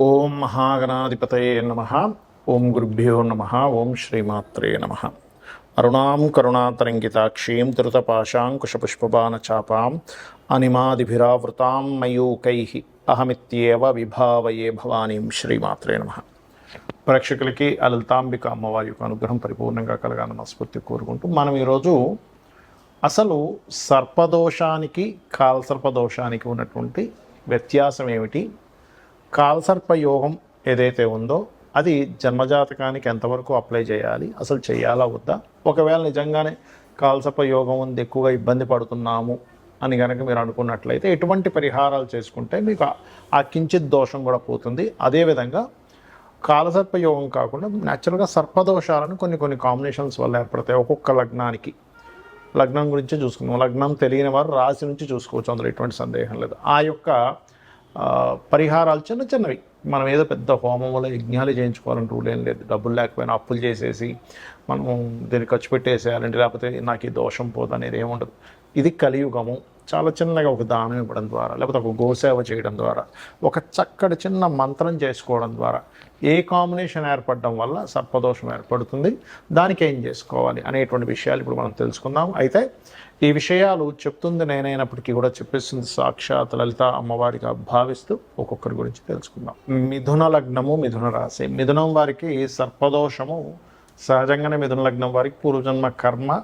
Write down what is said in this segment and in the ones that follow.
ఓం మహాగణాధిపతయే నమ. ఓం గురుభ్యో నమ. ఓం శ్రీమాత్రే నమ. అరుణాం కరుణాతరంగితాక్షీం ధృతపాశాంకుశపుష్పబాణచాపాం అనిమాదిభిరావృతాం మయూకై అహమిత్యేవ విభావయే భవానీం శ్రీమాత్రే నమ. ప్రేక్షకులకి ఆ లలితాంబిక అమ్మవారి యొక్క అనుగ్రహం పరిపూర్ణంగా కలగాలని మనస్ఫూర్తి కోరుకుంటూ మనం ఈరోజు అసలు సర్పదోషానికి కాల్సర్పదోషానికి ఉన్నటువంటి వ్యత్యాసం ఏమిటి కాలసర్ప యోగం ఏదైతే ఉందో అది జన్మజాతకానికి ఎంతవరకు అప్లై చేయాలి? అసలు చేయాలా? వద్దా? ఒకవేళ నిజంగానే కాలసర్ప యోగం ఉంది ఎక్కువగా ఇబ్బంది పడుతున్నాము అని కనుక మీరు అనుకున్నట్లయితే ఎటువంటి పరిహారాలు చేసుకుంటే మీకు ఆ- కించిత్ దోషం కూడా పోతుంది. అదేవిధంగా కాలసర్ప యోగం కాకుండా న్యాచురల్గా సర్పదోషాలను కొన్ని కొన్ని కాంబినేషన్స్ వల్ల ఏర్పడతాయి. ఒక్కొక్క లగ్నానికి. లగ్నం గురించి చూసుకుందాం. లగ్నం తెలియని వారు రాశి నుంచి చూసుకోవచ్చు. అందులో ఎటువంటి సందేహం లేదు. ఆ యొక్క పరిహారాలు చిన్న చిన్నవి. మనం ఏదో పెద్ద హోమంలో యజ్ఞాలు చేయించుకోవాలని రూల్ ఏం లేదు. డబ్బులు లేకపోయినా అప్పులు చేసేసి మనం దీన్ని ఖర్చు పెట్టేసేయాలంటే లేకపోతే నాకు ఈ దోషం పోదు అనేది ఏముండదు. ఇది కలియుగము. చాలా చిన్నగా ఒక దానం ఇవ్వడం ద్వారా లేకపోతే ఒక గోసేవ చేయడం ద్వారా ఒక చక్కటి చిన్న మంత్రం చేసుకోవడం ద్వారా ఏ కాంబినేషన్ ఏర్పడడం వల్ల సర్పదోషం ఏర్పడుతుంది దానికి ఏం చేసుకోవాలి అనేటువంటి విషయాలు ఇప్పుడు మనం తెలుసుకుందాం. అయితే ఈ విషయాలు చెప్తుంది నేనైనప్పటికీ కూడా చెప్పేస్తుంది సాక్షాత్ లలిత అమ్మవారిగా భావిస్తూ ఒక్కొక్కరి గురించి తెలుసుకుందాం. మిథున లగ్నము మిథున రాశి. మిథునం వారికి సర్పదోషము సహజంగానే మిథున లగ్నం వారికి పూర్వజన్మ కర్మ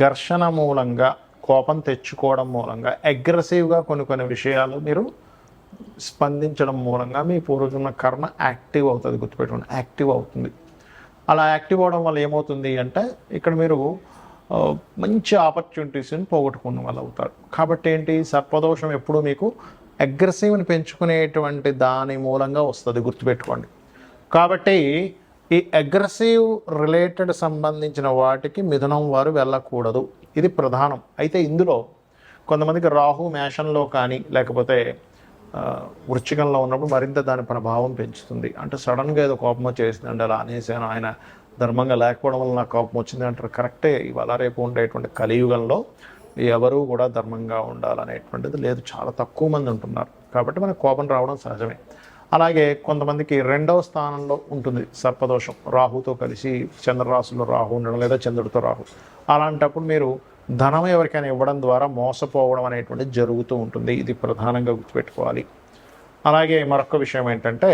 ఘర్షణ మూలంగా కోపం తెచ్చుకోవడం మూలంగా అగ్రెసివ్గా కొన్ని కొన్ని విషయాలు మీరు స్పందించడం మూలంగా మీ పూర్వజన్మ కర్మ యాక్టివ్ అవుతుంది గుర్తుపెట్టుకోండి యాక్టివ్ అవుతుంది. అలా యాక్టివ్ అవడం వల్ల ఏమవుతుంది అంటే ఇక్కడ మీరు మంచి ఆపర్చునిటీస్ని పోగొట్టుకున్న వాళ్ళు అవుతారు. కాబట్టి ఏంటి? సర్పదోషం ఎప్పుడు మీకు అగ్రెసివ్ని పెంచుకునేటువంటి దాని మూలంగా వస్తుంది గుర్తుపెట్టుకోండి. కాబట్టి ఈ అగ్రెసివ్ రిలేటెడ్ సంబంధించిన వాటికి మిథునం వారు వెళ్ళకూడదు. ఇది ప్రధానం. అయితే ఇందులో కొంతమందికి రాహు మేషంలో కానీ లేకపోతే వృచ్చికంలో వృశ్చికంలో ఉన్నప్పుడు మరింత దాని ప్రభావం పెంచుతుంది. అంటే సడన్గా ఏదో కోపం వచ్చేసిందండి అలా అనేసాను. ఆయన ధర్మంగా లేకపోవడం వల్ల నాకు కోపం వచ్చింది అంటారు. కరెక్టే. ఇవాళ రేపు ఉండేటువంటి కలియుగంలో ఎవరు కూడా ధర్మంగా ఉండాలనేటువంటిది లేదు. చాలా తక్కువ మంది ఉంటున్నారు. కాబట్టి మనకు కోపం రావడం సహజమే. అలాగే కొంతమందికి రెండవ స్థానంలో ఉంటుంది సర్పదోషం. రాహుతో కలిసి చంద్రరాశుల్లో రాహు ఉండడం లేదా చంద్రుడితో రాహు. అలాంటప్పుడు మీరు ధనం ఎవరికైనా ఇవ్వడం ద్వారా మోసపోవడం అనేటువంటిది జరుగుతూ ఉంటుంది. ఇది ప్రధానంగా గుర్తుపెట్టుకోవాలి. అలాగే మరొక విషయం ఏంటంటే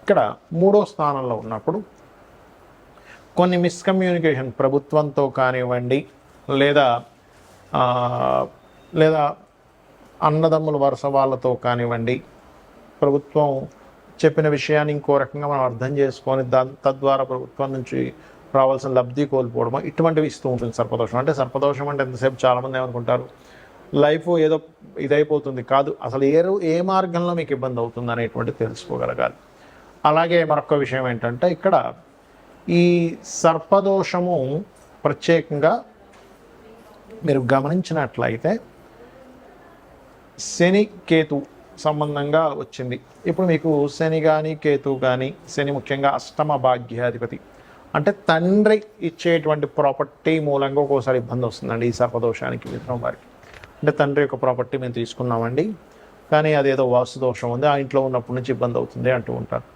ఇక్కడ మూడో స్థానంలో ఉన్నప్పుడు కొన్ని మిస్కమ్యూనికేషన్ ప్రభుత్వంతో కానివ్వండి లేదా లేదా అన్నదమ్ముల వరుస వాళ్ళతో కానివ్వండి ప్రభుత్వం చెప్పిన విషయాన్ని ఇంకో రకంగా మనం అర్థం చేసుకొని దాని తద్వారా ప్రభుత్వం నుంచి రావాల్సిన లబ్ధి కోల్పోవడం ఇటువంటివి ఇస్తూ ఉంటుంది సర్పదోషం. అంటే సర్పదోషం అంటే ఎంతసేపు చాలామంది ఏమనుకుంటారు? లైఫ్ ఏదో ఇదైపోతుంది కాదు. అసలు ఏ ఏ మార్గంలో మీకు ఇబ్బంది అవుతుంది అనేటువంటి తెలుసుకోగలగాలి. అలాగే మరొక విషయం ఏంటంటే ఇక్కడ ఈ సర్పదోషము ప్రత్యేకంగా మీరు గమనించినట్లయితే శని కేతు సంబంధంగా వచ్చింది. ఇప్పుడు మీకు శని కానీ కేతు కానీ శని ముఖ్యంగా అష్టమ భాగ్యాధిపతి అంటే తండ్రి ఇచ్చేటువంటి ప్రాపర్టీ మూలంగా ఒక్కోసారి ఇబ్బంది వస్తుందండి ఈ సర్పదోషానికి మిత్రం వారికి. అంటే తండ్రి యొక్క ప్రాపర్టీ మేము తీసుకున్నామండి. కానీ అదేదో వాస్తు దోషం ఉంది. ఆ ఇంట్లో ఉన్నప్పటి నుంచి ఇబ్బంది అవుతుంది అంటూ ఉంటారు.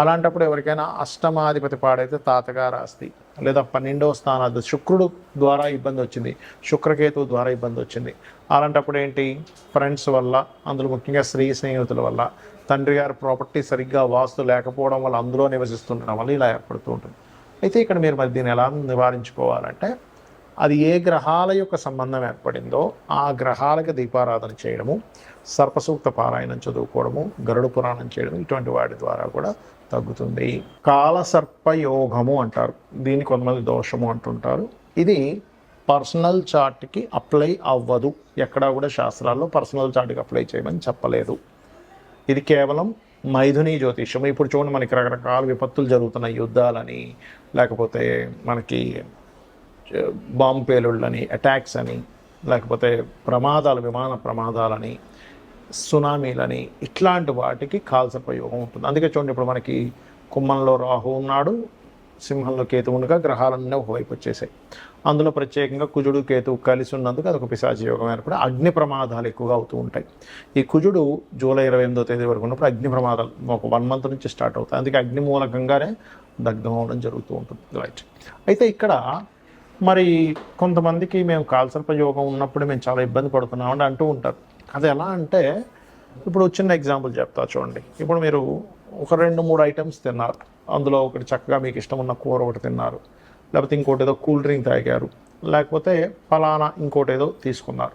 అలాంటప్పుడు ఎవరికైనా అష్టమాధిపతి పాడైతే తాతగారు ఆస్తి లేదా పన్నెండవ స్థానాది శుక్రుడు ద్వారా ఇబ్బంది వచ్చింది. శుక్రకేతు ద్వారా ఇబ్బంది వచ్చింది. అలాంటప్పుడు ఏంటి? ఫ్రెండ్స్ వల్ల అందులో ముఖ్యంగా స్త్రీ స్నేహితుల వల్ల తండ్రి గారి ప్రాపర్టీ సరిగ్గా వాస్తు లేకపోవడం వల్ల అందులో నివసిస్తుండడం వల్ల ఇలా ఏర్పడుతూ ఉంటుంది. అయితే ఇక్కడ మీరు మరి దీన్ని ఎలా నివారించుకోవాలంటే అది ఏ గ్రహాల యొక్క సంబంధం ఏర్పడిందో ఆ గ్రహాలకు దీపారాధన చేయడము సర్పసూక్త పారాయణం చదువుకోవడము గరుడ పురాణం చేయడం ఇటువంటి వాటి ద్వారా కూడా తగ్గుతుంది. కాలసర్పయోగము అంటారు. దీన్ని కొంతమంది దోషము అంటుంటారు. ఇది పర్సనల్ చార్ట్కి అప్లై అవ్వదు. ఎక్కడా కూడా శాస్త్రాల్లో పర్సనల్ చార్ట్కి అప్లై చేయమని చెప్పలేదు. ఇది కేవలం మైథుని జ్యోతిష్యం. ఇప్పుడు చూడండి మనకి రకరకాల విపత్తులు జరుగుతున్నాయి యుద్ధాలని లేకపోతే మనకి బాంబు పేలుళ్ళని అటాక్స్ అని లేకపోతే ప్రమాదాలు విమాన ప్రమాదాలని సునామీలని ఇట్లాంటి వాటికి కాల్సర్పయోగం ఉంటుంది. అందుకే చూడండి ఇప్పుడు మనకి కుమ్మంలో రాహు ఉన్నాడు సింహంలో కేతు ఉండగా గ్రహాలన్నీ ఒకవైపు వచ్చేసాయి. అందులో ప్రత్యేకంగా కుజుడు కేతు కలిసి ఉన్నందుకు అదొక పిశాచి యోగం ఏర్పడి అగ్ని ప్రమాదాలు ఎక్కువగా అవుతూ ఉంటాయి. ఈ కుజుడు జూలై ఇరవై ఎనిమిదో తేదీ వరకు ఉన్నప్పుడు అగ్ని ప్రమాదాలు ఒక వన్ మంత్ నుంచి స్టార్ట్ అవుతాయి. అందుకే అగ్ని మూలకంగానే దగ్ధం అవడం జరుగుతూ ఉంటుంది. రైట్ అయితే ఇక్కడ మరి కొంతమందికి మేము కాల్సర్ప యోగం ఉన్నప్పుడు మేము చాలా ఇబ్బంది పడుతున్నామని అంటూ ఉంటారు. అది ఎలా అంటే ఇప్పుడు చిన్న ఎగ్జాంపుల్ చెప్తా చూడండి. ఇప్పుడు మీరు ఒక రెండు మూడు ఐటమ్స్ తిన్నారు. అందులో ఒకటి చక్కగా మీకు ఇష్టం ఉన్న కూర ఒకటి తిన్నారు. లేకపోతే ఇంకోటి ఏదో కూల్ డ్రింక్ తాగారు. లేకపోతే ఫలానా ఇంకోటి ఏదో తీసుకున్నారు.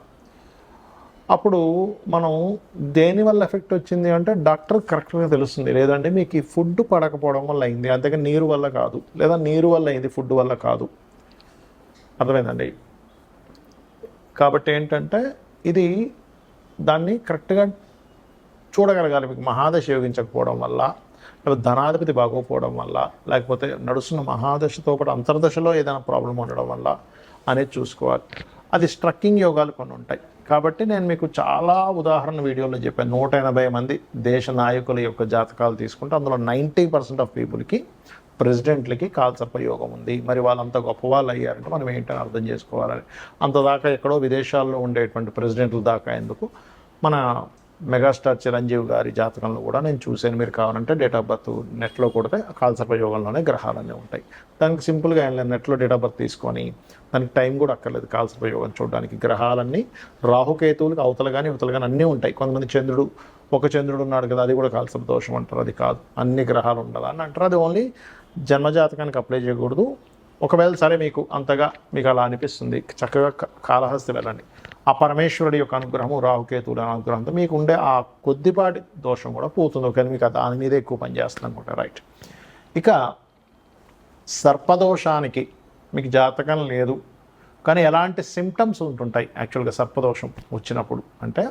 అప్పుడు మనం దేని వల్ల ఎఫెక్ట్ వచ్చింది అంటే డాక్టర్ కరెక్ట్గా తెలుస్తుంది. లేదంటే మీకు ఈ ఫుడ్ పడకపోవడం వల్ల అయింది. అంతేగా నీరు వల్ల కాదు. లేదా నీరు వల్ల అయింది ఫుడ్ వల్ల కాదు. అర్థమైందండి? కాబట్టి ఏంటంటే ఇది దాన్ని కరెక్ట్గా చూడగలగాలి. మీకు మహాదశ యోగించకపోవడం వల్ల లేకపోతే ధనాధిపతి బాగోకపోవడం వల్ల లేకపోతే నడుస్తున్న మహాదశతో పాటు అంతర్దశలో ఏదైనా ప్రాబ్లం ఉండడం వల్ల అనేది చూసుకోవాలి. అది స్ట్రక్కింగ్ యోగాలు కొన్ని ఉంటాయి. కాబట్టి నేను మీకు చాలా ఉదాహరణ వీడియోలో చెప్పాను. నూట ఎనభై మంది దేశ నాయకుల యొక్క జాతకాలు తీసుకుంటే అందులో నైంటీ పర్సెంట్ ఆఫ్ పీపుల్కి ప్రెసిడెంట్లకి కాల్సర్ప యోగం ఉంది. మరి వాళ్ళంత గొప్ప వాళ్ళు అయ్యారంటే మనం ఏంటని అర్థం చేసుకోవాలని. అంతదాకా ఎక్కడో విదేశాల్లో ఉండేటువంటి ప్రెసిడెంట్ల దాకా ఎందుకు? మన మెగాస్టార్ చిరంజీవి గారి జాతకంలో కూడా నేను చూశాను. మీరు కావాలంటే డేట్ ఆఫ్ బర్త్ నెట్లో కొడితే కాల్సర్ప యోగంలోనే గ్రహాలన్నీ ఉంటాయి. దానికి సింపుల్గా ఏం లేదు. నెట్లో డేట్ ఆఫ్ బర్త్ తీసుకొని దానికి టైం కూడా అక్కర్లేదు. కాల్సర్పయోగం చూడడానికి గ్రహాలన్నీ రాహుకేతువులకు అవతల కానీ ఇవతల కానీ అన్నీ ఉంటాయి. కొంతమంది చంద్రుడు ఒక చంద్రుడు ఉన్నాడు కదా అది కూడా కాల్సర్ప దోషం అంటారు. అది కాదు. అన్ని గ్రహాలు ఉండాలి అని అంటారు. అది ఓన్లీ జన్మజాతకానికి అప్లై చేయకూడదు. ఒకవేళ సరే మీకు అంతగా మీకు అలా అనిపిస్తుంది. చక్కగా కాళహస్తి వెళ్ళండి. ఆ పరమేశ్వరుడి యొక్క అనుగ్రహము రాహుకేతువుల అనుగ్రహంతో మీకు ఉండే ఆ కొద్దిపాటి దోషం కూడా పోతుంది. ఒకవేళ మీకు దాని మీద ఎక్కువ పనిచేస్తుంది అనుకుంటా రైట్ ఇక సర్పదోషానికి మీకు జాతకం లేదు కానీ ఎలాంటి సిమ్టమ్స్ ఉంటుంటాయి యాక్చువల్గా సర్పదోషం వచ్చినప్పుడు? అంటే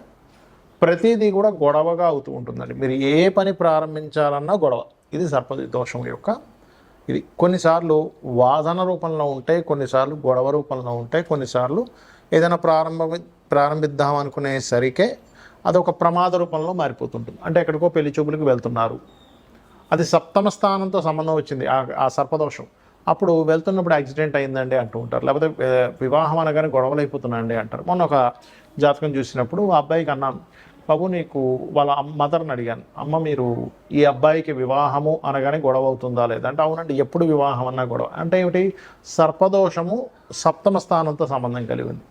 ప్రతిదీ కూడా గొడవగా అవుతూ ఉంటుందండి. మీరు ఏ పని ప్రారంభించాలన్నా గొడవ. ఇది సర్ప దోషం యొక్క ఇది. కొన్నిసార్లు వాదన రూపంలో ఉంటాయి కొన్నిసార్లు గొడవ రూపంలో ఉంటాయి కొన్నిసార్లు ఏదైనా ప్రారంభ ప్రారంభిద్దాం అనుకునేసరికే అదొక ప్రమాద రూపంలో మారిపోతుంటుంది. అంటే ఎక్కడికో పెళ్ళి చూపులకు వెళ్తున్నారు. అది సప్తమ స్థానంతో సంబంధం వచ్చింది ఆ ఆ సర్పదోషం. అప్పుడు వెళ్తున్నప్పుడు యాక్సిడెంట్ అయిందండి అంటూ ఉంటారు. లేకపోతే వివాహం అనగానే గొడవలు అయిపోతున్నాయండి అంటారు. మొన్న ఒక జాతకం చూసినప్పుడు ఆ అబ్బాయికి అన్నాను బాబు నీకు వాళ్ళ మదర్ని అడిగాను. అమ్మ మీరు ఈ అబ్బాయికి వివాహము అనగానే గొడవ అవుతుందా లేదా? అంటే అవునండి ఎప్పుడు వివాహం అన్నా గొడవ. అంటే ఏమిటి? సర్పదోషము సప్తమ స్థానంతో సంబంధం కలిగింది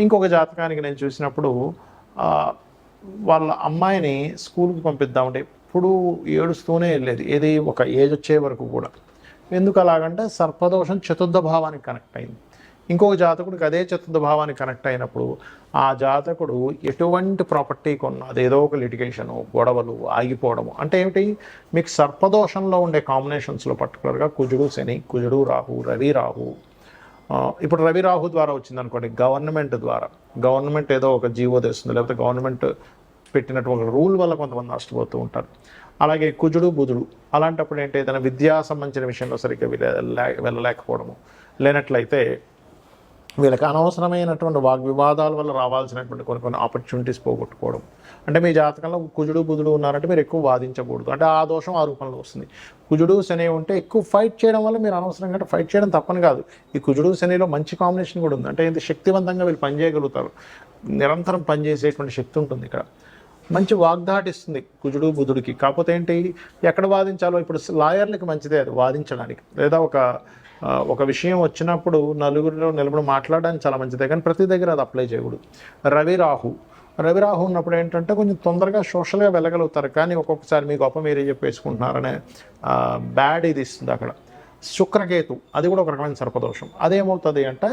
ఇంకొక జాతకానికి నేను చూసినప్పుడు వాళ్ళ అమ్మాయిని స్కూల్కి పంపిద్దామంటే ఎప్పుడు ఏడుస్తూనే వెళ్ళేది. ఏది ఒక ఏజ్ వచ్చే వరకు కూడా. ఎందుకు అలాగంటే సర్పదోషం చతుర్థ భావానికి కనెక్ట్ అయింది. ఇంకొక జాతకుడికి అదే చతుర్థ భావానికి కనెక్ట్ అయినప్పుడు ఆ జాతకుడు ఎటువంటి ప్రాపర్టీ కొన్నా అదేదో ఒక లిటిగేషను గొడవలు ఆగిపోవడము. అంటే ఏమిటి? మీకు సర్పదోషంలో ఉండే కాంబినేషన్స్లో పర్టికులర్గా కుజుడు శని కుజుడు రాహు రవి రాహు ఇప్పుడు రవి రాహు ద్వారా వచ్చింది అనుకోండి గవర్నమెంట్ ద్వారా గవర్నమెంట్ ఏదో ఒక జీవో తెస్తుంది లేకపోతే గవర్నమెంట్ పెట్టినటువంటి ఒక రూల్ వల్ల కొంతమంది నష్టపోతూ ఉంటారు. అలాగే కుజుడు బుధుడు అలాంటప్పుడు ఏంటి ఏదైనా విద్యా సంబంధించిన విషయంలో సరిగ్గా వెళ్ళలేకపోవడము. లేనట్లయితే వీళ్ళకి అనవసరమైనటువంటి వాగ్వివాదాల వల్ల రావాల్సినటువంటి కొన్ని కొన్ని ఆపర్చునిటీస్ పోగొట్టుకోవడం. అంటే మీ జాతకంలో కుజుడు బుధుడు ఉన్నారంటే మీరు ఎక్కువ వాదించకూడదు. అంటే ఆ దోషం ఆ రూపంలో వస్తుంది. కుజుడు శని ఉంటే ఎక్కువ ఫైట్ చేయడం వల్ల మీరు అనవసరంగా అంటే ఫైట్ చేయడం తప్పని కాదు. ఈ కుజుడు శనిలో మంచి కాంబినేషన్ కూడా ఉంది. అంటే ఇంత శక్తివంతంగా వీళ్ళు పనిచేయగలుగుతారు నిరంతరం పనిచేసేటువంటి శక్తి ఉంటుంది ఇక్కడ. మంచి వాగ్దాటిస్తుంది కుజుడు బుధుడికి. కాకపోతే ఏంటి? ఎక్కడ వాదించాలో? ఇప్పుడు లాయర్లకి మంచిదే అది వాదించడానికి. లేదా ఒక ఒక విషయం వచ్చినప్పుడు నలుగురిలో నిలబడి మాట్లాడడానికి చాలా మంచిదే కానీ ప్రతి దగ్గర అది అప్లై చేయకూడదు. రవి రాహు. రవి రాహు ఉన్నప్పుడు ఏంటంటే కొంచెం తొందరగా సోషల్గా వెళ్ళగలుగుతారు కానీ ఒక్కొక్కసారి మీ గొప్ప మీరే చెప్పేసుకుంటున్నారనే బ్యాడ్ ఇది ఇస్తుంది అక్కడ. శుక్రకేతు అది కూడా ఒక రకమైన సర్పదోషం. అదేమవుతుంది అంటే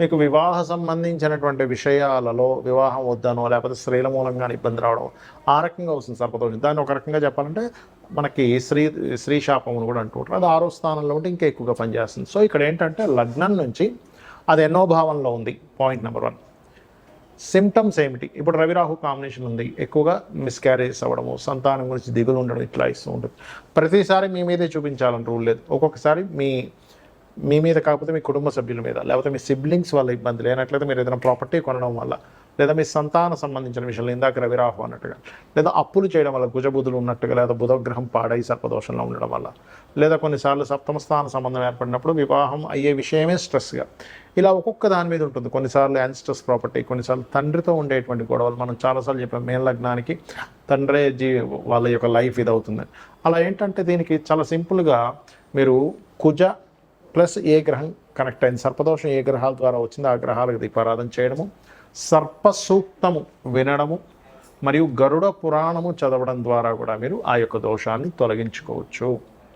మీకు వివాహ సంబంధించినటువంటి విషయాలలో వివాహం వద్దనో లేకపోతే స్త్రీల మూలంగా ఇబ్బంది రావడం ఆ రకంగా వస్తుంది సర్పదోషం. దాన్ని ఒక రకంగా చెప్పాలంటే మనకి శ్రీ స్త్రీ అని కూడా అంటూ ఉంటారు అది ఆరో స్థానంలో ఉంటే ఇంకా ఎక్కువగా పనిచేస్తుంది. సో ఇక్కడ ఏంటంటే లగ్నం నుంచి అది ఎన్నో భావంలో ఉంది పాయింట్ నెంబర్ వన్ సిమ్టమ్స్ ఏమిటి? ఇప్పుడు రవిరాహు కాంబినేషన్ ఉంది. ఎక్కువగా మిస్క్యారేజ్ అవ్వడము సంతానం గురించి దిగులు ఉండడం ఇట్లా ఇస్తూ ఉంటుంది. ప్రతిసారి మీ మీదే చూపించాలని రూల్ లేదు. ఒక్కొక్కసారి మీ మీ మీద కాకపోతే మీ కుటుంబ సభ్యుల మీద లేకపోతే మీ సిబ్లింగ్స్ వల్ల ఇబ్బంది లేనట్లయితే మీరు ఏదైనా ప్రాపర్టీ కొనడం వల్ల లేదా మీ సంతాన సంబంధించిన విషయంలో ఇందాక రవిరాహు అన్నట్టుగా. లేదా అప్పులు చేయడం వల్ల కుజబుధులు ఉన్నట్టుగా లేదా బుధగ్రహం పాడై సర్పదోషంలో ఉండడం వల్ల. లేదా కొన్నిసార్లు సప్తమ స్థాన సంబంధం ఏర్పడినప్పుడు వివాహం అయ్యే విషయమే స్ట్రెస్గా ఇలా ఒక్కొక్క దాని మీద ఉంటుంది. కొన్నిసార్లు యాన్స్ట్రెస్ ప్రాపర్టీ కొన్నిసార్లు తండ్రితో ఉండేటువంటి గొడవలు. మనం చాలాసార్లు చెప్పాం మేన లగ్నానికి తండ్రే జీ వాళ్ళ యొక్క లైఫ్ ఇది అవుతుంది అలా ఏంటంటే దీనికి చాలా సింపుల్గా మీరు కుజ ప్లస్ ఏ గ్రహం కనెక్ట్ అయింది. సర్పదోషం ఏ గ్రహాల ద్వారా వచ్చిందో ఆ గ్రహాలకు దీపారాధన చేయడము. సర్పసూక్తము వినడము మరియు గరుడ పురాణము చదవడం ద్వారా కూడా మీరు ఆ యొక్క దోషాన్ని తొలగించుకోవచ్చు.